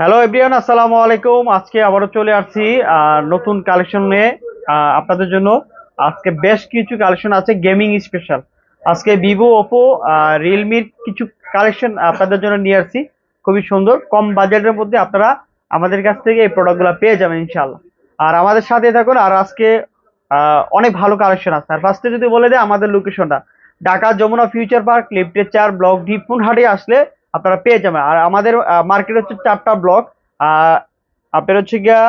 Hello everyone আসসালামু আলাইকুম। আজকে আবারও চলে আসছি নতুন কালেকশন নিয়ে আপনাদের জন্য। আজকে বেশ কিছু কালেকশন আছে গেমিং স্পেশাল আজকে ভিভো ওপো রিয়েলমির কিছু কালেকশন আপনাদের জন্য নিয়ে আসছি। খুবই সুন্দর, কম বাজেটের মধ্যে আপনারা আমাদের কাছ থেকে এই প্রোডাক্টগুলো পেয়ে যাবেন ইনশাল্লাহ আর আমাদের সাথে থাকুন, আর আজকে অনেক ভালো কালেকশন আছে। আর ফার্স্টে যদি বলে দেয় আমাদের লোকেশনটা ঢাকা যমুনা ফিউচার পার্ক লিফটের চার ব্লক ডি হাটে আসলে আপনারা পেয়ে যাবেন। আর আমাদের মার্কেট হচ্ছে চারটা ব্লক আপনার হচ্ছে গিয়া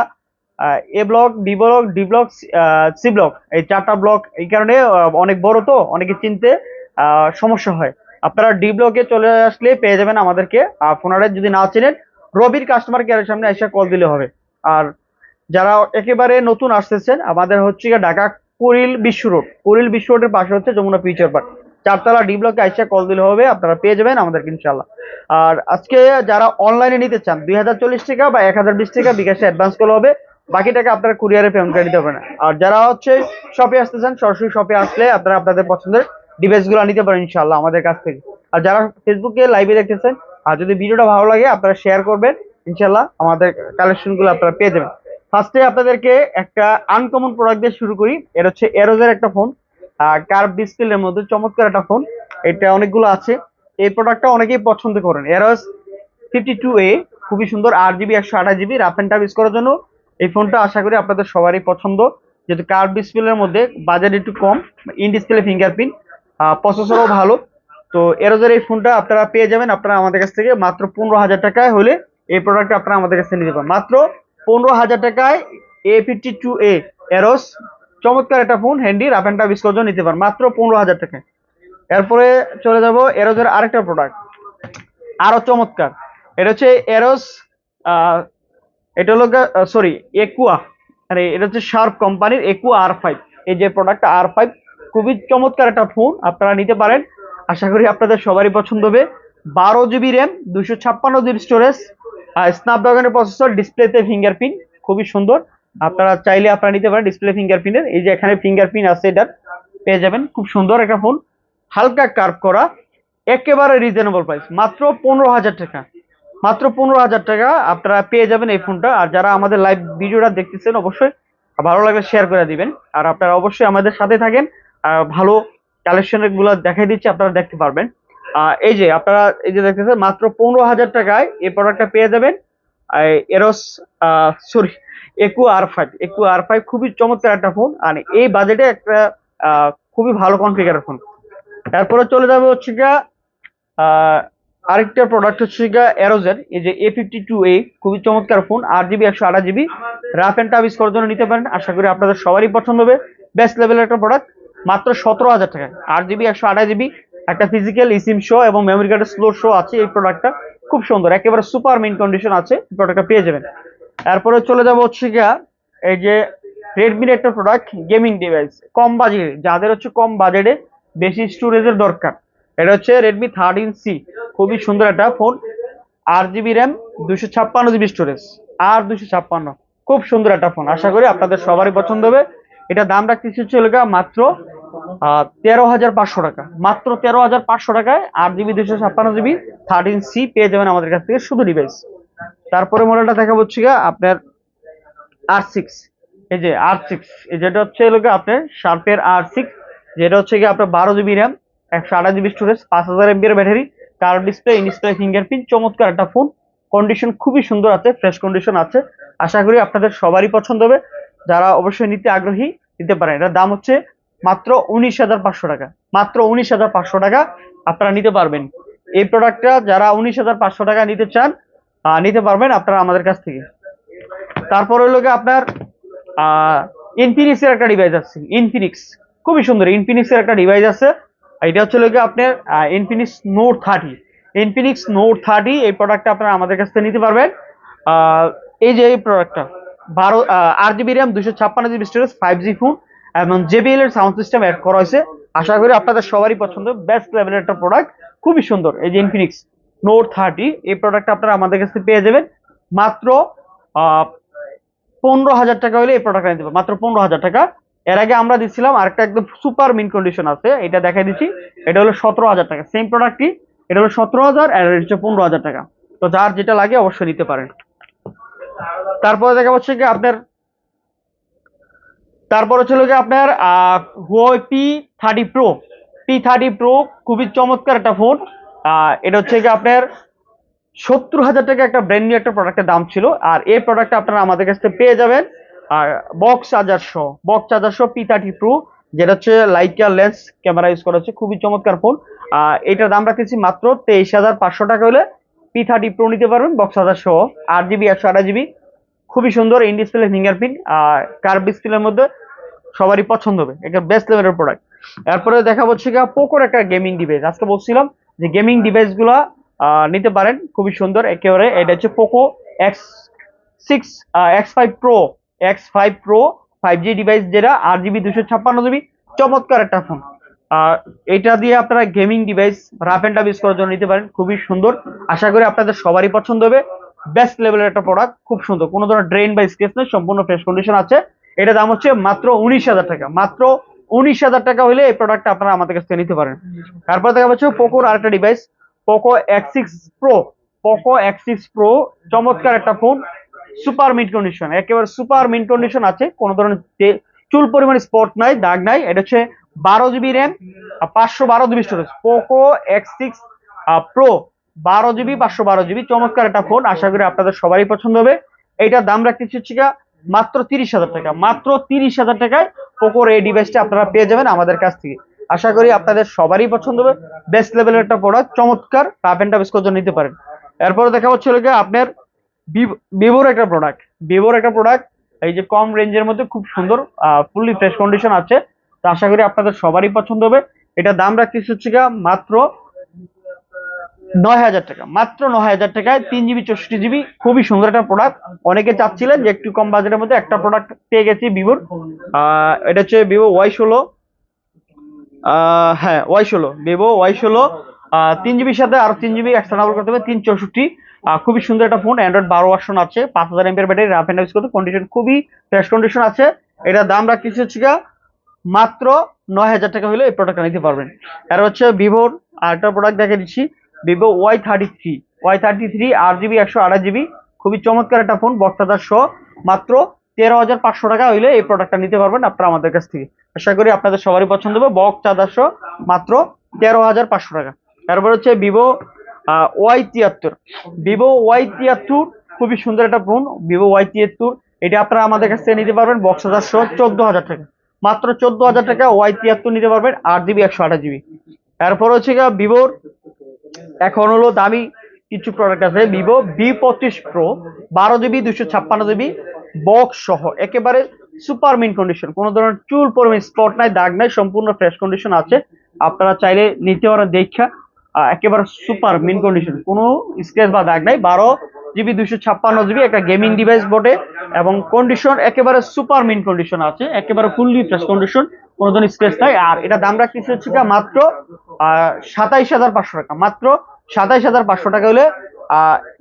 A block B block D block C block এই চারটা ব্লক এই কারণে অনেক বড় তো, অনেকে চিনতে সমস্যা হয়। আপনারা ডি ব্লকে চলে আসলে পেয়ে যাবেন আমাদেরকে। আর ফোনারে যদি না চেনেন, রবির কাস্টমার কেয়ারের সামনে এসে কল দিলে হবে। আর যারা একেবারে নতুন আসতেছেন, আমাদের হচ্ছে ঢাকা কুড়িল বিশ্ব রোড। কুড়িল বিশ্ব রোডের পাশে হচ্ছে যমুনা ফিউচার পার্ক চারতলা ডি ব্লকে আইসা কল দিলে হবে, আপনারা পেয়ে যাবেন আমাদেরকে ইনশাল্লাহ আর আজকে যারা অনলাইনে নিতে চান, দুই হাজার চল্লিশ টাকা বা এক হাজার বিশ টাকা বিকাশে অ্যাডভান্স করলে হবে। বাকি টাকা আপনারা কুরিয়ারে পেমেন্ট করে দিতে পারেন আর যারা হচ্ছে শপে আসতে চান, সরাসরি শপে আসলে আপনারা আপনাদের পছন্দের ডিভাইসগুলো নিতে পারেন ইনশাল্লাহ আমাদের কাছ থেকে। আর যারা ফেসবুকে লাইভে দেখতেছেন, আর যদি ভিডিওটা ভালো লাগে, আপনারা শেয়ার করবেন। ইনশাল্লাহ আমাদের কালেকশনগুলো আপনারা পেয়ে যাবেন। ফার্স্টে আপনাদেরকে একটা আনকমন প্রোডাক্ট দিয়ে শুরু করি। এটা হচ্ছে এরোজের একটা ফোন কার্ভ ডিসপ্লের মধ্যে চমৎকার একটা ফোন এটা অনেকগুলো আছে। এই প্রোডাক্টটা অনেকেই পছন্দ করেন। এরোস ফিফটি টু এ খুবই সুন্দর, আট জিবি একশো আঠাশ GB rough and tough use করার জন্য এই ফোনটা আশা করি আপনাদের সবারই পছন্দ। যেহেতু কার্ভ ডিসপ্লের মধ্যে বাজেট একটু কম ইন ডিসপ্লে ফিঙ্গারপ্রিন্ট প্রসেসরও ভালো। তো এরোজের এই ফোনটা আপনারা পেয়ে যাবেন, আপনারা আমাদের কাছ থেকে মাত্র পনেরো হাজার টাকায় হলে এই প্রোডাক্টটা আপনারা আমাদের কাছ নিতে পারেন মাত্র পনেরো হাজার টাকায় এ ফিফটি টু এ এরোস চমৎকার একটা phone handy rough and tough use করার জন্য নিতে পারেন মাত্র পনেরো হাজার টাকায়। এরপরে চলে যাব এরোজের আরেকটা প্রোডাক্ট আরও চমৎকার। এটা হচ্ছে এরোস এটা হলো সরি একুয়া। আরে এটা হচ্ছে শার্প কোম্পানির একুয়া আর ফাইভ এই যে প্রোডাক্টটা আর ফাইভ খুবই চমৎকার একটা ফোন, আপনারা নিতে পারেন। আশা করি আপনাদের সবারই পছন্দ হবে। বারো জিবি র্যাম দুশো ছাপ্পান্ন জিবি স্টোরেজ স্ন্যাপড্রাগনের প্রসেসর ডিসপ্লেতে ফিঙ্গারপ্রিন্ট খুবই সুন্দর। আপনারা চাইলে আপনারা নিতে পারেন ডিসপ্লে ফিঙ্গারপ্রিন্টের এই যে এখানে ফিঙ্গারপ্রিন্ট আছে এটার পেয়ে যাবেন। খুব সুন্দর একটা ফোন। হালকা কার্ভ করা, একেবারে রিজনেবল প্রাইস মাত্র পনেরো হাজার টাকা। মাত্র পনেরো হাজার টাকা আপনারা পেয়ে যাবেন এই ফোনটা আর যারা আমাদের লাইভ ভিডিওটা দেখতেছেন, অবশ্যই ভালো লাগলে শেয়ার করে দিবেন। আর আপনারা অবশ্যই আমাদের সাথে থাকেন। আর ভালো কালেকশনেরগুলো দেখাই দিচ্ছি, আপনারা দেখতে পারবেন। এই যে আপনারা এই যে দেখতেছেন, মাত্র পনেরো হাজার টাকায় এই প্রোডাক্টটা পেয়ে যাবেন। এরোস সরি একু আর ফাইভ একু আর ফাইভ খুবই চমৎকার একটা ফোন আর এই বাজেটে একটা খুবই ভালো কনফিগার ফোন তারপরে চলে যাবে হচ্ছে গিয়া আরেকটা প্রোডাক্ট হচ্ছে গিয়া এরোজের এই যে এ ফিফটি টু এ খুবই চমৎকার ফোন আট জিবি একশো আঠাশ GB rough and tough use করার জন্য নিতে পারেন। আশা করি আপনাদের সবারই পছন্দ হবে। বেস্ট লেভেলের একটা প্রোডাক্ট মাত্র সতেরো হাজার টাকা। আট জিবি একশো আঠাশ জিবি একটা ফিজিক্যাল ইসিম শো এবং মেমোরি কার্ডের স্লো শো আছে এই প্রোডাক্টটা খুব সুন্দর, একেবারে সুপার মেইন কন্ডিশন আছে প্রোডাক্টটা পেয়ে যাবেন। তারপরে চলে যাব হচ্ছে গিয়া, এই যে রেডমির একটা প্রোডাক্ট গেমিং ডিভাইস কম বাজেটে যাদের হচ্ছে কম বাজেটে বেশি স্টোরেজের দরকার। এটা হচ্ছে রেডমি থার্টিন সি খুবই সুন্দর একটা ফোন আট জিবি র্যাম দুশো ছাপ্পান্ন জিবি স্টোরেজ আর দুশো ছাপ্পান্ন। খুব সুন্দর একটা ফোন আশা করি আপনাদের সবারই পছন্দ হবে। এটা দাম রাখতেছি হচ্ছে মাত্র তেরো হাজার পাঁচশো টাকা। মাত্র তেরো হাজার পাঁচশো টাকায় আট জিবি দুশো ছাপ্পান্ন জিবি থার্টিন সি পেয়ে যাবেন আমাদের কাছ থেকে শুধু ডিভাইস তারপরে মডেলটা দেখাবো হচ্ছে আপনার আর সিক্স এই যে আর সিক্স এই যেটা হচ্ছে গিয়ে আপনার শার্পের আর সিক্স যেটা হচ্ছে গিয়ে আপনার বারো জিবি র্যাম একশো আঠাশ জিবি স্টোরেজ পাঁচ হাজার এমবির battery curve display in display fingerprint চমৎকার একটা ফোন কন্ডিশন খুবই সুন্দর আছে ফ্রেশ কন্ডিশন আছে। আশা করি আপনাদের সবারই পছন্দ হবে। যারা অবশ্যই নিতে আগ্রহী, নিতে পারেন। এটার দাম হচ্ছে মাত্র উনিশ হাজার পাঁচশো টাকা। মাত্র উনিশ হাজার পাঁচশো টাকা আপনারা নিতে পারবেন। এই প্রোডাক্টটা যারা উনিশ হাজার পাঁচশো টাকা নিতে চান নিতে পারবেন আপনারা আমাদের কাছ থেকে। তারপর হলো আপনার ইনফিনিক্স এর একটা ডিভাইস আছে। ইনফিনিক্স খুবই সুন্দর ইনফিনিক্স এর একটা ডিভাইস আছে। এটা হচ্ছে গিয়ে আপনার Infinix Note thirty Infinix Note thirty এই প্রোডাক্টটা আপনারা আমাদের কাছ থেকে নিতে পারবেন। এই যে এই প্রোডাক্টটা বারো আট জিবি র্যাম দুশো ছাপ্পান্ন GB storage five G phone এবং জেবিএল এর সাউন্ড সিস্টেম অ্যাড করা হয়েছে। আশা করি আপনাদের সবারই পছন্দ বেস্ট লেভেলের একটা প্রোডাক্ট খুবই সুন্দর, এই যে ইনফিনিক্স নোট থার্টি এই প্রোডাক্টটা আপনারা আমাদের কাছে পেয়ে যাবেন। মাত্র পনেরো হাজার টাকা হলে এই প্রোডাক্টটা নিতে পারবেন, মাত্র পনেরো হাজার টাকা। এর আগে আমরা দিচ্ছিলাম আরেকটা একদম সুপার মিন কন্ডিশন আছে, এটা দেখাই দিচ্ছি। এটা হলো সতেরো হাজার টাকা। সেম প্রোডাক্টই এটা হলো সতেরো হাজার আর এটা হচ্ছে পনেরো হাজার টাকা। তো যার যেটা লাগে অবশ্যই নিতে পারেন। তারপরে দেখা হচ্ছে কি আপনার, তারপর হলো গিয়ে আপনার Huawei P thirty pro P thirty pro খুবই চমৎকার একটা ফোন এটা হচ্ছে কি আপনার সত্তর হাজার টাকা একটা ব্র্যান্ড নিউ একটা প্রোডাক্টের দাম ছিল। আর এই প্রোডাক্টটা আপনারা আমাদের কাছ থেকে পেয়ে যাবেন। আর বক্স চার্জার সহ বক্স চার্জার সহ পি থার্টি প্রো যেটা হচ্ছে লাইকা লেন্স ক্যামেরা ইউজ করা হচ্ছে, খুবই চমৎকার ফোন এটার দাম রাখতেছি মাত্র তেইশ হাজার পাঁচশো টাকা হলে পি থার্টি প্রো নিতে পারবেন বক্স চার্জার সহ আট জিবি একশো আঠাশ জিবি খুবই সুন্দর ইন ডিসপ্লে ফিঙ্গারপ্রিন্ট আর কার ডিসপ্লের মধ্যে সবারই পছন্দ হবে, এটা বেস্ট লেভেলের প্রোডাক্ট এরপরে দেখা হচ্ছে গিয়ে পোকোর একটা গেমিং ডিভাইস আজকে বলছিলাম যে গেমিং ডিভাইসগুলো নিতে পারেন, খুবই সুন্দর, একেবারে এটা হচ্ছে Poco X six X five pro X five pro five G device যেটা, আট জিবি দুশো ছাপ্পান্ন জিবি চমৎকার একটা ফোন আর এটা দিয়ে আপনারা gaming device rough and use করার জন্য নিতে পারেন, খুবই সুন্দর। আশা করি আপনাদের সবারই পছন্দ হবে। বেস্ট লেভেলের একটা প্রোডাক্ট খুব সুন্দর। কোনো ধরনের ড্রেন বা স্কেচ নেই, সম্পূর্ণ ফ্রেশ কন্ডিশন আছে। এটা দাম হচ্ছে মাত্র উনিশ হাজার টাকা। মাত্র উনিশ হাজার টাকা হলে এই প্রোডাক্টটা আপনারা আমাদের কাছ থেকে নিতে পারেন। তারপর দেখা যাচ্ছে পোকোর আরেকটা device Poco X six Pro Poco X six Pro চমৎকার একটা ফোন সুপার মিড কন্ডিশন একেবারে সুপার মিড কন্ডিশন আছে, কোনো ধরনের চুল পরিমাণ স্পট নাই, দাগ নাই, এটা হচ্ছে বারো জিবি র্যাম পাঁচশো বারো GB storage Poco X six Pro বারো জিবি পাঁচশো বারো জিবি চমৎকার একটা ফোন আশা করি আপনাদের সবারই পছন্দ হবে। এইটার দাম রাখতেছি হচ্ছে মাত্র তিরিশ হাজার টাকা, মাত্র তিরিশ হাজার টাকায় পোকোর এই ডিভাইসটা আপনারা পেয়ে যাবেন আমাদের কাছ থেকে। আশা করি আপনাদের সবারই পছন্দ হবে বেস্ট লেভেলের একটা প্রোডাক্ট চমৎকার টাপ অ্যান্ড টাপ জন্য নিতে পারেন। এরপরে দেখা হচ্ছে আপনার ভিভোর একটা প্রোডাক্ট ভিভোর একটা প্রোডাক্ট এই যে কম রেঞ্জের মধ্যে খুব সুন্দর ফুললি ফ্রেশ কন্ডিশন আছে। তো আশা করি আপনাদের সবারই পছন্দ হবে। এটা দাম রাখতেছি হচ্ছে মাত্র নয় হাজার টাকা। মাত্র নয় হাজার টাকায় তিন জিবি, চৌষট্টি জিবি, খুবই সুন্দর একটা প্রোডাক্ট অনেকে চাচ্ছিলেন যে একটু কম বাজেটের মধ্যে একটা প্রোডাক্ট পেয়ে গেছি ভিভোর এটা হচ্ছে ভিভো ওয়াই ষোলো। হ্যাঁ ওয়াই ষোলো। ভিভো ওয়াই ষোলো। তিন জিবির সাথে আরও তিন জিবি এক্সট্রা করতে হবে, তিন চৌষট্টি। খুবই সুন্দর একটা ফোন অ্যান্ড্রয়েড বারো ভার্সন আছে, পাঁচ হাজার এমপের ব্যাটারি রাফ অ্যান্ড করতে কন্ডিশন খুবই ফ্রেশ কন্ডিশন আছে। এটার দাম রাখতেছি হচ্ছে মাত্র নয় হাজার টাকা হলে এই প্রোডাক্টটা নিতে পারবেন। আর হচ্ছে ভিভোর আরেকটা প্রোডাক্ট দেখে দিচ্ছি Vivo Y thirty three Y thirty three আট জিবি একশো আঠাশ জিবি খুবই চমৎকার একটা ফোন বক্সাদার সহ, মাত্র তেরো হাজার পাঁচশো টাকা হইলে এই প্রোডাক্টটা নিতে পারবেন আপনারা আমাদের কাছ থেকে। আশা করি আপনাদের সবারই পছন্দ হবে চার্জার সহ, মাত্র তেরো হাজার পাঁচশো টাকা। তারপর হচ্ছে ভিভো ওয়াই তিয়াত্তর। ভিভো ওয়াই তিয়াত্তর, খুবই সুন্দর একটা ফোন, ভিভো ওয়াই তিয়াত্তর। এটা আপনারা আমাদের কাছ নিতে পারবেন বক্স হাজার চোদ্দ হাজার টাকা। মাত্র চোদ্দ হাজার টাকা ওয়াই তিয়াত্তর নিতে পারবেন, আট জিবি, একশো আঠাশ জিবি। তারপর হচ্ছে গিয়ে ভিভোর, এখন হলো দামি কিছু প্রোডাক্ট আছে, ভিভো বি পঁচিশ প্রো বারো জিবি দুশো ছাপ্পান্ন জিবি বক্স সহ, একেবারে সুপার মিন কন্ডিশন কোনো ধরনের চুল পরিমাণ স্পট নাই, দাগ নাই, সম্পূর্ণ ফ্রেশ কন্ডিশন আছে। আপনারা চাইলে নিতে পারেন, দেখা একেবারে সুপার মিন কন্ডিশন কোনো স্ক্র্যাচ বা দাগ নাই। বারো জিবি দুইশো ছাপ্পান্ন জিবি একটা গেমিং ডিভাইস বটে এবং কন্ডিশন একেবারে সুপার মিন কন্ডিশন আছে। একেবারে ফুললি ফ্রেশ কন্ডিশন কোনো ধরনের স্ক্র্যাচ নাই। আর এটা দাম রাখতেছে হচ্ছে মাত্র সাতাইশ হাজার পাঁচশো টাকা। মাত্র সাতাইশ হাজার পাঁচশো টাকা হলে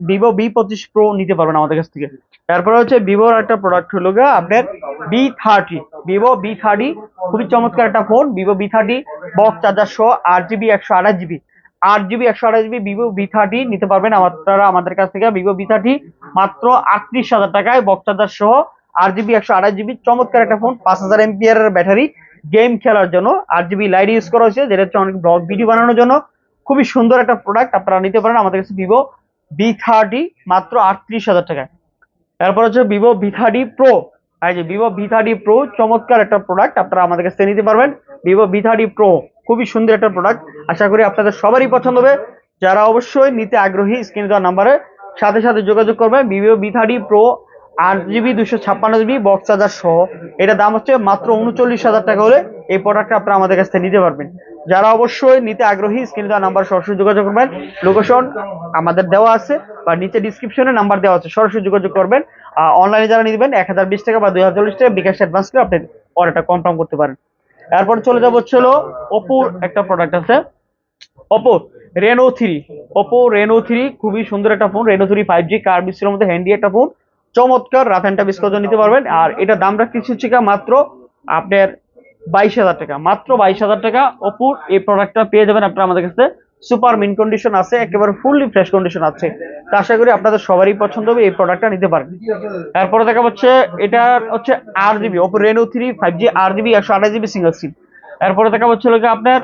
ভিভো বি পঁচিশ প্রো নিতে পারবেন আমাদের কাছ থেকে। তারপরে হচ্ছে ভিভোর একটা প্রোডাক্ট হলো গিয়ে আপনার V thirty Vivo V thirty খুবই চমৎকার একটা phone Vivo V thirty box charger সহ আট জিবি একশো আঠাশ জিবি আট জিবি একশো আঠাশ জিবি, ভিভো বি থার্টি নিতে পারবেন আপনারা আমাদের কাছ থেকে। ভিভো বি থার্টি মাত্র আটত্রিশ হাজার টাকায় বক্স চার্জার সহ আট জিবি একশো আঠাশ জিবি, চমৎকার একটা ফোন পাঁচ হাজার এমপিআর ব্যাটারি গেম খেলার জন্য। আট জিবি লাইট ইউজ করা হয়েছে, যেটা হচ্ছে অনেক ব্লগ ভিডিও বানানোর জন্য। খুবই সুন্দর একটা প্রোডাক্ট আপনারা নিতে পারেন আমাদের কাছে ভিভো বি থার্টি মাত্র আটত্রিশ হাজার টাকায়। তারপর হচ্ছে ভিভো ভি থার্টি প্রো এই যে ভিভো ভি থার্টি প্রো চমৎকার একটা প্রোডাক্ট আপনারা আমাদের কাছ নিতে পারবেন। ভিভো ভি থার্টি প্রো খুবই সুন্দর একটা প্রোডাক্ট আশা করি আপনাদের সবারই পছন্দ হবে। যারা অবশ্যই নিতে আগ্রহী স্ক্রিনে দেওয়া নাম্বারে সাথে সাথে যোগাযোগ করবেন। ভিভো ভি থার্টি প্রো আট জিবি দুশো ছাপ্পান্ন জিবি বক্স চার্জার সহ। এটা দাম হচ্ছে মাত্র উনচল্লিশ হাজার টাকা হলে এই প্রোডাক্টটা আপনারা আমাদের কাছ থেকে নিতে পারবেন। যারা অবশ্যই নিতে আগ্রহী স্ক্রিনে দেওয়া নাম্বার সরাসরি যোগাযোগ করবেন। লোকেশন আমাদের দেওয়া আছে বা নিচে ডিসক্রিপশনে নাম্বার দেওয়া আছে। সরাসরি যোগাযোগ করবেন। অনলাইনে যারা নিবেন, এক হাজার বিশ টাকা বা দুই হাজার চল্লিশ টাকা বিকাশ অ্যাডভান্স করে আপনি অর্ডারটা কনফার্ম করতে পারেন। এরপর চলে যাব হচ্ছে হলো ওপোর একটা প্রোডাক্ট আছে। Oppo Reno three Oppo Reno three খুবই সুন্দর একটা phone Reno three five G কার বিশ্বের মধ্যে হ্যান্ডি একটা ফোন চমৎকার রাফ অ্যান্ড নিতে পারবেন। আর এটা দাম রাখতেছি হচ্ছে মাত্র আপনার বাইশ হাজার টাকা। মাত্র বাইশ হাজার টাকা ওপোর এই প্রোডাক্টটা পেয়ে যাবেন আপনার আমাদের কাছে। সুপার মিন কন্ডিশন আছে, একেবারে ফুললি ফ্রেশ কন্ডিশন আছে। তো আশা করি আপনাদের সবারই পছন্দ হবে, এই প্রোডাক্টটা নিতে পারেন। এরপরে দেখা হচ্ছে, এটা হচ্ছে আর GB Oppo Reno three five G আর জিবি একশো আঠাশ জিবি সিঙ্গেল সিম এরপরে দেখা হচ্ছে গিয়ে আপনার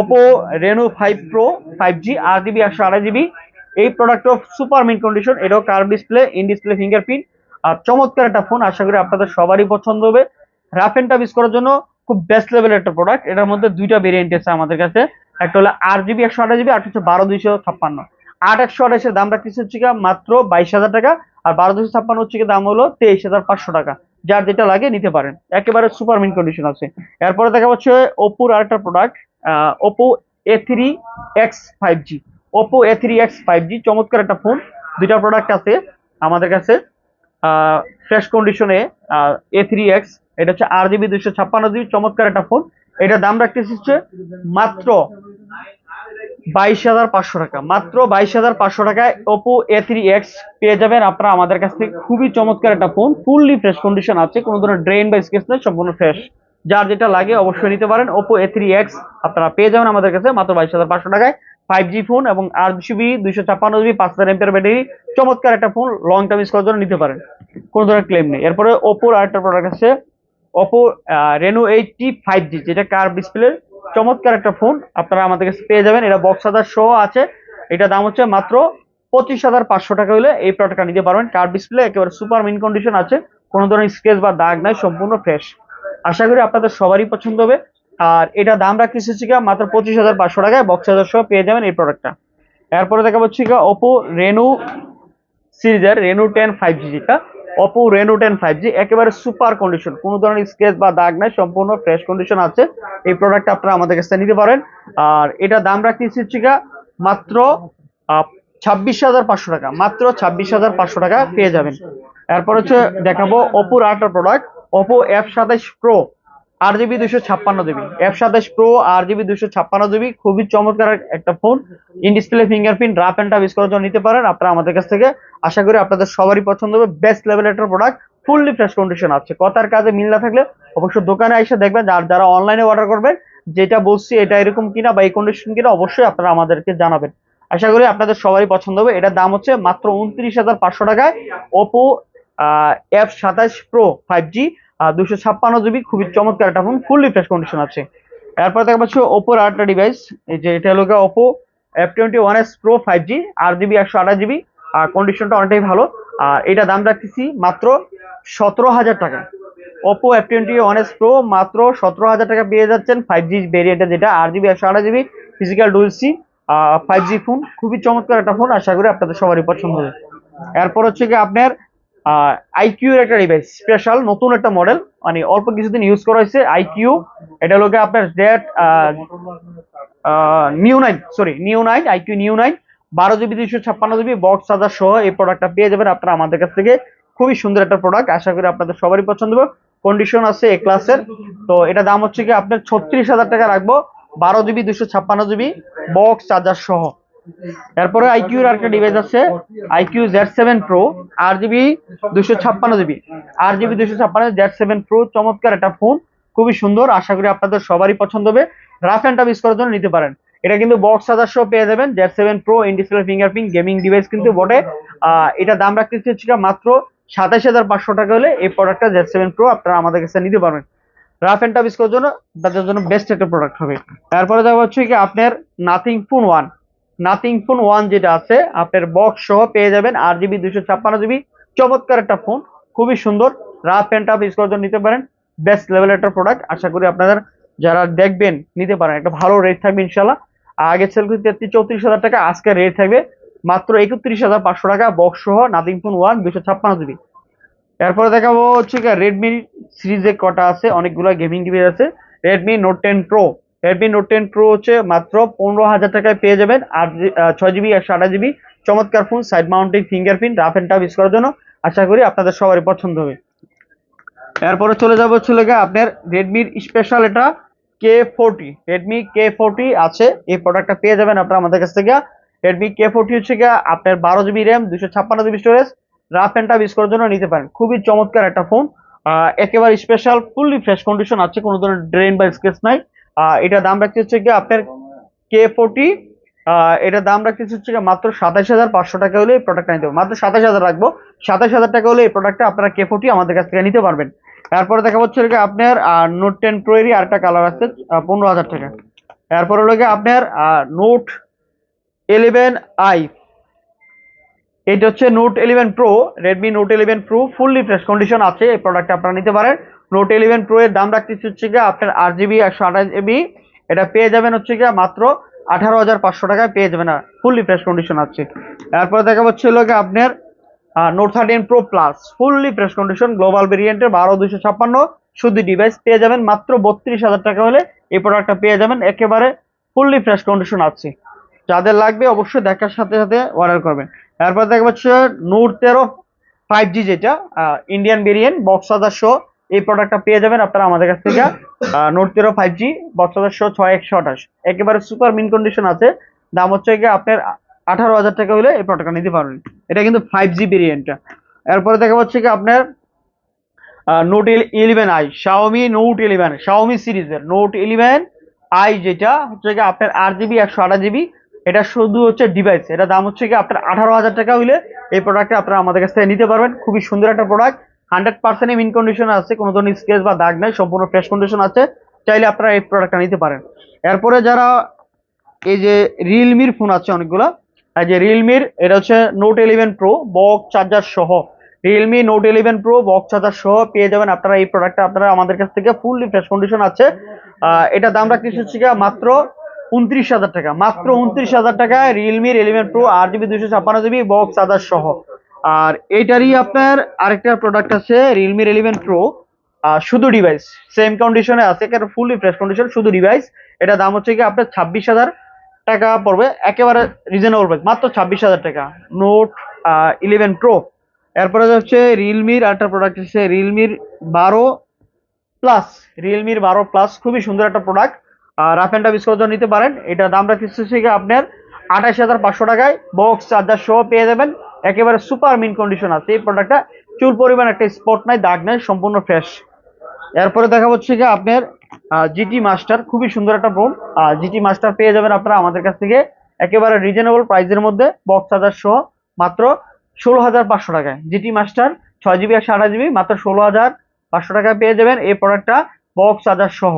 Oppo Reno five Pro five G আর জিবি একশো আঠাশ জিবি এই product of super mean condition এটাও curve display in display fingerprint আর চমৎকার একটা ফোন আশা করি আপনাদের সবারই পছন্দ হবে। রাফ এন্ড টাফ ইউজ করার জন্য খুব বেস্ট লেভেলের একটা প্রোডাক্ট এটার মধ্যে দুইটা ভেরিয়েন্ট আছে আমাদের কাছে। একটা হলো আট জিবি একশো আঠাশ জিবি আর হচ্ছে বারো দুইশো ছাপ্পান্ন। আট একশো আঠাশের দাম রাখতেছে হচ্ছে মাত্র বাইশ হাজার টাকা, আর বারো দুশো ছাপ্পান্ন হচ্ছে দাম হলো তেইশ হাজার পাঁচশো টাকা। যার যেটা লাগে নিতে পারেন। একেবারে সুপার মিন কন্ডিশন আছে। এরপরে দেখা হচ্ছে ওপোর আরেকটা product Oppo A three X five G Oppo A three X five G চমৎকার একটা ফোন দুইটা প্রোডাক্ট আছে আমাদের কাছে। ফ্রেশ কন্ডিশনে এ থ্রি এক্স এটা হচ্ছে আর জিবি দুইশো ছাপ্পান্ন জিবি, চমৎকার একটা ফোন। এটা দাম রাখতেছে হচ্ছে মাত্র বাইশ হাজার পাঁচশো টাকা। মাত্র বাইশ হাজার পাঁচশো টাকায় ওপো এ থ্রি এক্স পেয়ে যাবেন আপনারা আমাদের কাছ থেকে। খুবই চমৎকার একটা ফোন ফুললি ফ্রেশ কন্ডিশন আছে, কোনো ধরনের ড্রেন বা স্কেচ নেই, সম্পূর্ণ ফ্রেশ যার যেটা লাগে অবশ্যই নিতে পারেন। ওপো এ থ্রি এক্স আপনারা পেয়ে যাবেন আমাদের কাছে মাত্র বাইশ হাজার পাঁচশো টাকায়। ফাইভ জি ফোন এবং আট জিবি দুইশো ছাপ্পান্ন জিবি, পাঁচ হাজার এমপের ব্যাটারি চমৎকার একটা ফোন লং টার্ম ইউজ করার জন্য নিতে পারেন। কোনো ধরনের ক্লেম নেই। এরপরে ওপোর আরেকটা প্রোডাক্ট আছে Oppo Reno eighty five G যেটা কার ডিসপ্লে চমৎকার একটা ফোন আপনারা আমাদের কাছে পেয়ে যাবেন। এটা বক্স হাজার শো আছে। এটা দাম হচ্ছে মাত্র পঁচিশ হাজার পাঁচশো টাকা হলে এই প্রোডাক্টটা নিতে পারবেন। কার ডিসপ্লে একেবারে সুপার মিন কন্ডিশন আছে। কোনো ধরনের স্ক্রেচ বা দাগ নাই, সম্পূর্ণ ফ্রেশ আশা করি আপনাদের সবারই পছন্দ হবে। আর এটা দাম হচ্ছে গিয়ে মাত্র পঁচিশ হাজার পাঁচশো টাকায়। বক্স হাজার সহ পেয়ে যাবেন এই প্রোডাক্টটা এরপরে দেখা পাচ্ছি ওপো রেনু সিরিজের রেনু টেন ফাইভ জি যেটা। Oppo Reno ten five G একেবারে সুপার কন্ডিশন কোনো ধরনের স্ক্রেচ বা দাগ নাই, সম্পূর্ণ ফ্রেশ কন্ডিশন আছে। এই প্রোডাক্ট আপনারা আমাদের কাছে নিতে পারেন। আর এটা দাম রাখতেছি কা মাত্র ছাব্বিশ হাজার পাঁচশো টাকা। মাত্র ছাব্বিশ হাজার পাঁচশো টাকা পেয়ে যাবেন। এরপর হচ্ছে দেখাবো ওপোর আটটা প্রোডাক্ট অপো এফ সাতাইশ প্রো আট জিবি দুশো ছাপ্পান্ন জিবি। এফ সাতাইশ প্রো আট জিবি দুশো ছাপ্পান্ন জিবি, খুবই চমৎকার একটা phone. In display fingerprint rough and tough use করার জন্য নিতে পারেন। আপনারা আমাদের কাছ থেকে, আশা করি আপনাদের সবারই পছন্দ হবে। বেস্ট লেভেলের একটা প্রোডাক্ট ফুললি ফ্রেশ কন্ডিশন আছে। কথার কাজে মিল না থাকলে অবশ্যই দোকানে এসে দেখবেন আর যারা অনলাইনে অর্ডার করবেন, যেটা বলছি এটা এরকম কিনা বা এই কন্ডিশন কিনা অবশ্যই আপনারা আমাদেরকে জানাবেন। আশা করি আপনাদের সবারই পছন্দ হবে। এটার দাম হচ্ছে মাত্র উনত্রিশ হাজার পাঁচশো টাকায়। ওপো এফ সাতাশ প্রো ফাইভ জি দুশো ছাপ্পান্ন জিবি খুবই চমৎকার একটা ফোন ফুললি ফ্রেশ কন্ডিশন আছে। এরপর দেখা পাচ্ছি ওপোর আরেকটা ডিভাইস এই যে এটা হলো Oppo F twenty one S Pro five G আট জিবি একশো আঠাশ জিবি আর কন্ডিশনটা অনেকটাই ভালো। আর এটা দাম রাখতেছি মাত্র সতেরো হাজার টাকা। Oppo F twenty one S Pro মাত্র সতেরো হাজার টাকা পেয়ে যাচ্ছেন ফাইভ জি ভেরিয়েন্টে যেটা আট জিবি একশো আঠাশ GB physical dual SIM five G phone খুবই চমৎকার একটা ফোন আশা করি আপনাদের সবারই পছন্দ হবে। এরপর হচ্ছে কি আপনার আইকিউ এর একটা ডিভাইস স্পেশাল নতুন একটা মডেল মানে অল্প কিছুদিন ইউজ করা হয়েছে আইকিউ এটা গিয়ে আপনার Z Neo nine sorry Neo nine iQOO Neo nine বারো জিবি দুইশো ছাপ্পান্ন জিবি বক্স চার্জার সহ এই প্রোডাক্টটা পেয়ে যাবেন আপনারা আমাদের কাছ থেকে। খুবই সুন্দর একটা প্রোডাক্ট আশা করি আপনাদের সবারই পছন্দ হবে। কন্ডিশন আছে এ ক্লাসের তো এটা দাম হচ্ছে কি আপনার ছত্রিশ হাজার টাকা রাখব, বারো জিবি দুশো ছাপ্পান্ন জিবি বক্স চার্জার সহ। এরপরে আইকিউর আরেকটা ডিভাইস আছে আইকিউ জেড সেভেন প্রো আট জিবি দুশো ছাপ্পান্ন জিবি আট জিবি দুশো ছাপ্পান্ন জেড সেভেন প্রো চমৎকার একটা ফোন খুবই সুন্দর, আশা করি আপনাদের সবারই পছন্দ হবে। রাফ অ্যান্ড টাফ ইউজ করার জন্য নিতে পারেন। এটা কিন্তু বক্স চার্জার সহ পেয়ে যাবেন Z seven Pro in display fingerprint gaming device কিন্তু বটে। এটা দাম রাখতে হচ্ছে মাত্র সাতাশ হাজার পাঁচশো টাকা হলে এই প্রোডাক্টটা জেড সেভেন প্রো আপনারা আমাদের কাছে নিতে পারবেন। রাফ অ্যান্ড টাফ ইউজ করার জন্য তাদের জন্য বেস্ট একটা প্রোডাক্ট হবে। তারপরে যাব হচ্ছে কি আপনার Nothing Phone one Nothing Phone one যেটা আছে, আপনার বক্স সহ পেয়ে যাবেন আট জিবি দুশো ছাপ্পান্ন জিবি চমৎকার একটা ফোন খুবই সুন্দর রাফ অ্যান্ড টাফ ইউজ করার জন্য নিতে পারেন বেস্ট লেভেলের একটা প্রোডাক্ট আশা করি আপনাদের যারা দেখবেন, নিতে পারেন, একটা ভালো রেট থাকবে ইনশাল্লাহ আগে সেল করি তেত্রিশ চৌত্রিশ হাজার টাকা আজকে রেট থাকবে মাত্র একত্রিশ হাজার পাঁচশো টাকা বক্স সহ নাথিং ফোন ওয়ান দুশো ছাপ্পান্ন জিবি এরপরে দেখাবো হচ্ছে রেডমি সিরিজে কটা আছে, অনেকগুলো গেমিং ডিভাইস আছে। Redmi Note ten Pro Redmi Note ten Pro হচ্ছে মাত্র পনেরো হাজার টাকায় পেয়ে যাবেন। আট ছয় জিবি একশো আঠাশ জিবি। চমৎকার phone side mounting fingerprint rough and tough use করার জন্য আশা করি আপনাদের সবারই পছন্দ হবে। এরপরে চলে যাব চলে গিয়ে আপনার রেডমির স্পেশাল এটা K forty Redmi K forty আছে, এই প্রোডাক্টটা পেয়ে যাবেন আপনারা আমাদের কাছ থেকে। রেডমি কে ফোরটি হচ্ছে গিয়ে আপনার বারো জিবি র্যাম দুশো ছাপ্পান্ন GB storage rough and tough use করার জন্য নিতে পারেন। খুবই চমৎকার একটা ফোন একেবারে স্পেশাল ফুললি ফ্রেশ কন্ডিশন আছে, কোনো ধরনের ড্রেন বা স্কেচ নাই। এটা দাম রাখতে হচ্ছে কি আপনার কে ফোরটি এটার দাম রাখতেছি হচ্ছে গিয়ে মাত্র সাতাশ হাজার পাঁচশো টাকা হলে এই প্রোডাক্টটা নিতে পারবেন মাত্র সাতাশ হাজার রাখব। সাতাশ হাজার টাকা হলে এই প্রোডাক্টটা আপনারা কে ফোর্টি আমাদের কাছ থেকে নিতে পারবেন। এরপরে দেখা হচ্ছে গিয়ে আপনার নোট টেন প্রো এরই আরেকটা কালার আছে পনেরো হাজার টাকা। এরপর হলো গিয়ে আপনার নোট ইলেভেন আই এটা হচ্ছে Note eleven Pro Redmi Note eleven Pro fully fresh condition আছে, এই প্রোডাক্টটা আপনারা নিতে পারেন। নোট ইলেভেন প্রো এর দাম রাখতেছি হচ্ছে গিয়ে আপনার আট জিবি একশো আঠাশ জিবি এটা পেয়ে যাবেন হচ্ছে গিয়ে মাত্র আঠারো হাজার পাঁচশো টাকায় পেয়ে যাবেন ফুললি ফ্রেশ কন্ডিশন আছে। এরপরে দেখা হচ্ছে হলো গিয়ে আপনার Note thirteen Pro Plus fully fresh condition global ভেরিয়েন্টের বারো দুশো ছাপ্পান্ন, শুধু ডিভাইস পেয়ে যাবেন মাত্র বত্রিশ হাজার টাকা হলে এই প্রোডাক্টটা পেয়ে যাবেন, একেবারে ফুললি ফ্রেশ কন্ডিশন আছে। যাদের লাগবে অবশ্যই দেখার সাথে সাথে অর্ডার করবেন। এরপর দেখা হচ্ছে নোট তেরো ফাইভ জি যেটা ইন্ডিয়ান ভেরিয়েন্ট বক্স হাজার শো এই প্রোডাক্টটা পেয়ে যাবেন আপনারা আমাদের কাছ থেকে। নোট তেরো ফাইভ জি বক্স হাজার শো ছয় একশো আঠাশ। একেবারে সুপার মিন কন্ডিশন আছে। দাম হচ্ছে গিয়ে আপনার আঠারো হাজার টাকা হলে এই প্রোডাক্টটা নিতে পারবেন। এটা কিন্তু ফাইভ জি ভেরিয়েন্টটা এরপরে দেখা হচ্ছে কি আপনার Note eleven i Xiaomi Note eleven Xiaomi সিরিজের নোট ইলেভেন আই যেটা হচ্ছে কি আপনার আট জিবি একশো আঠাশ জিবি এটা শুধু হচ্ছে ডিভাইস এটা দাম হচ্ছে কি আপনার আঠারো হাজার টাকা হইলে এই প্রোডাক্টটা আপনারা আমাদের কাছ থেকে নিতে পারবেন। খুবই সুন্দর একটা product hundred percent in condition আছে, কোনো ধরনের স্কেচ বা দাগ নাই, সম্পূর্ণ ফ্রেশ কন্ডিশন আছে। চাইলে আপনারা এই প্রোডাক্টটা নিতে পারেন। এরপরে যারা এই যে রিয়েলমির ফোন আছে অনেকগুলো, এই যে রিয়েলমির এটা হচ্ছে Note eleven Pro box charger সহ। Realme Note eleven Pro box charger সহ পেয়ে যাবেন আপনারা এই প্রোডাক্টটা। আপনারা আমাদের কাছ থেকে ফুললি ফ্রেশ কন্ডিশন আছে। এটা দাম গিয়ে মাত্র উনত্রিশ হাজার টাকা। মাত্র উনত্রিশ হাজার টাকায় রিয়েলমির ইলেভেন প্রো আট জিবি দুশো ছাপ্পান্ন জিবি বক্স চার্জার সহ। আর এইটারই আপনার আরেকটা প্রোডাক্ট আছে রিয়েলমির ইলেভেন প্রো শুধু ডিভাইস সেম কন্ডিশনে আছে ফুললি ফ্রেশ কন্ডিশন শুধু ডিভাইস এটা দাম হচ্ছে কি আপনার ছাব্বিশ হাজার টাকা পড়বে, একেবারে রিজনেবল প্রাইস মাত্র ছাব্বিশ হাজার টাকা। নোট ইলেভেন প্রো এরপরে হচ্ছে রিয়েলমির আরেকটা প্রোডাক্ট হচ্ছে রিয়েলমির বারো প্লাস রিয়েলমির বারো প্লাস খুবই সুন্দর একটা product rough and tough use নিতে পারেন। এটা দাম হচ্ছে আপনার আঠাশ হাজার পাঁচশো টাকায়। বক্স চার্জার সহ পেয়ে যাবেন। একেবারে সুপার মিন কন্ডিশন আছে। এই প্রোডাক্টটা চুল পরিমাণ একটা স্পট নাই, দাগ নাই, সম্পূর্ণ ফ্রেশ এরপরে দেখা হচ্ছে কি আপনার জিটি মাস্টার খুবই সুন্দর একটা ফোন জিটি মাস্টার পেয়ে যাবেন আপনারা আমাদের কাছ থেকে একেবারে রিজনেবল প্রাইসের মধ্যে বক্স চার্জার সহ, মাত্র ষোলো হাজার পাঁচশো টাকায়। জিটি মাস্টার ছয় জিবি একশো আঠাশ জিবি মাত্র ষোলো হাজার পাঁচশো টাকায় পেয়ে যাবেন এই প্রোডাক্টটা বক্স চার্জার সহ।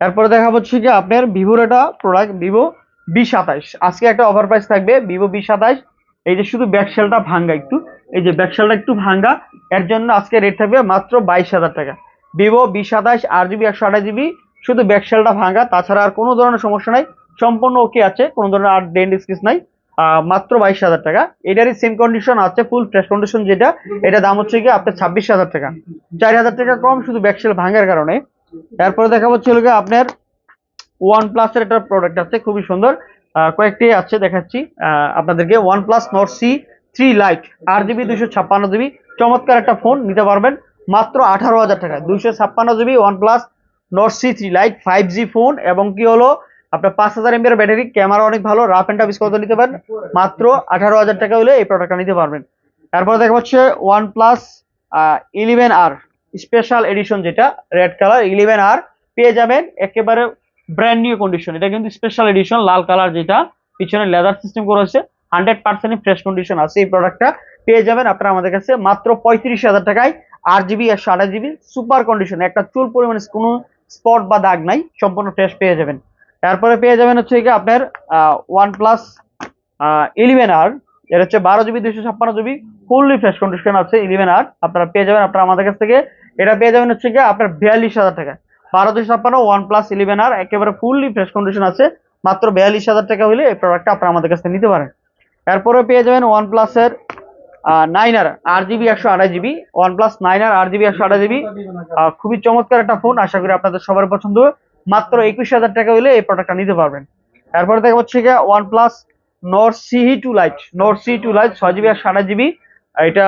এরপরে দেখা হচ্ছে কি আপনার ভিভোর একটা প্রোডাক্ট ভিভো বি সাতাইশ। আজকে একটা অফার প্রাইস থাকবে ভিভো বি সাতাইশ এই যে শুধু ব্যাকশেলটা ভাঙ্গা একটু, এই যে ব্যাকশেলটা একটু ভাঙ্গা, এর জন্য আজকে রেট থাকবে মাত্র বাইশ হাজার টাকা। ভিভো বি সাতাইশ আট জিবি একশো আঠাশ জিবি শুধু ব্যাকশেলটা ভাঙ্গা, তাছাড়া আর কোনো ধরনের সমস্যা নাই, সম্পূর্ণ ওকে আছে, কোনো ধরনের আর ডেন্ট স্কিস নাই মাত্র বাইশ হাজার টাকা। এটারই সেম কন্ডিশন আছে ফুল ফ্রেশ কন্ডিশন যেটা, এটা দাম হচ্ছে কি আপনার ছাব্বিশ হাজার টাকা। চার হাজার টাকা কম, শুধু ব্যাকশেল ভাঙার কারণে। তারপরে দেখা হচ্ছে আপনার ওয়ান প্লাসের একটা প্রোডাক্ট আছে, খুবই সুন্দর। কয়েকটি আছে দেখাচ্ছি। আপনাদেরকে OnePlus Nord CE three Lite আট জিবি দুশো ছাপ্পান্ন জিবি চমৎকার একটা ফোন নিতে পারবেন। মাত্র আঠারো হাজার টাকা দুশো ছাপ্পান্ন GB OnePlus Nord CE three Lite five G phone এবং কি হলো, আপনার পাঁচ হাজার এমবির ব্যাটারি ক্যামেরা অনেক ভালো রাফ অ্যান্ড টাফ কত নিতে পারেন। মাত্র আঠারো হাজার টাকা হলে এই প্রোডাক্টটা নিতে পারবেন। তারপরে দেখা হচ্ছে OnePlus eleven R special edition যেটা রেড কালার ইলেভেন আর পেয়ে যাবেন একেবারে ব্র্যান্ড নিউ কন্ডিশন এটা কিন্তু স্পেশাল এডিশন লাল কালার যেটা, পিছনে লেদার সিস্টেম করা হান্ড্রেড পার্সেন্ট ফ্রেশ কন্ডিশন আছে এই প্রোডাক্টটা পেয়ে যাবেন আপনারা আমাদের কাছে মাত্র পঁয়ত্রিশ হাজার টাকায় আট জিবি একশো আঠাশ জিবি সুপার কন্ডিশন একটা চুল পরিমাণে কোনো স্পট বা দাগ নাই, সম্পূর্ণ ফ্রেশ পেয়ে যাবেন। তারপরে পেয়ে যাবেন হচ্ছে কি আপনার ওয়ান প্লাস ইলেভেন আর এর হচ্ছে বারো জিবি দুশো ছাপ্পান্ন জিবি ফুললি ফ্রেশ কন্ডিশন আছে ইলেভেন আর আপনারা পেয়ে যাবেন, আপনারা আমাদের কাছ থেকে, এটা পেয়ে যাবেন হচ্ছে কি আপনার বিয়াল্লিশ হাজার টাকা বারো দুশো ছাপ্পান্ন ওয়ান প্লাস ইলেভেন আর একেবারে ফুললি ফ্রেশ কন্ডিশন আছে। মাত্র বিয়াল্লিশ হাজার টাকা হলে এই প্রোডাক্টটা আপনারা আমাদের কাছে নিতে পারেন। এরপরে পেয়ে যাবেন ওয়ান প্লাসের নাইন আর আট জিবি একশো আঠাশ GB OnePlus nine R আট জিবি একশো আঠাশ জিবি খুবই চমৎকার একটা ফোন আশা করি আপনাদের সবার পছন্দ। মাত্র একুশ হাজার টাকা হলে এই প্রোডাক্টটা নিতে পারবেন। তারপরে দেখা হচ্ছে গিয়ে OnePlus Nord CE two Lite Nord CE two Lite ছয় জিবি একশো আঠাশ জিবি এটা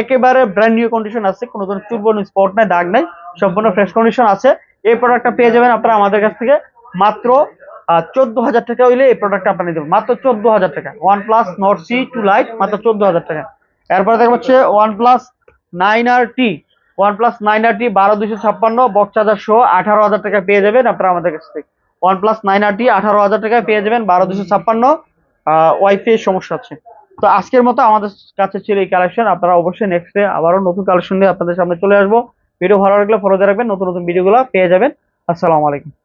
একেবারে ব্র্যান্ড নিউ কন্ডিশন আছে, কোনো ধরনের চুলবন স্পট নাই, দাগ নাই। সম্পূর্ণ ফ্রেশ কন্ডিশন আছে। এই প্রোডাক্টটা পেয়ে যাবেন আপনারা আমাদের কাছ থেকে। মাত্র চোদ্দ হাজার টাকা হইলে এই প্রোডাক্টটা আপনি নিতে মাত্র চোদ্দ হাজার টাকা। OnePlus Nord CE two Lite মাত্র চোদ্দ হাজার টাকা। এরপরে দেখা হচ্ছে OnePlus nine R T OnePlus nine R T বারো দুশো ছাপ্পান্ন বক্স চার্জার শো আঠারো হাজার টাকা পেয়ে যাবেন আপনারা আমাদের কাছ থেকে। OnePlus nine R T আঠারো হাজার টাকায় পেয়ে যাবেন, বারো দুশো ছাপ্পান্ন। ওয়াইফাই সমস্যা আছে। তো আজকের মতো আমাদের কাছে ছিল এই কালেকশন আপনারা অবশ্যই নেক্সট ডে আবারও নতুন কালেকশন নিয়ে আপনাদের সামনে চলে আসব। ভিডিও ভালো লাগলে ফলো দিয়ে রাখবেন নতুন নতুন ভিডিওগুলো পেয়ে যাবেন। আসসালামু আলাইকুম।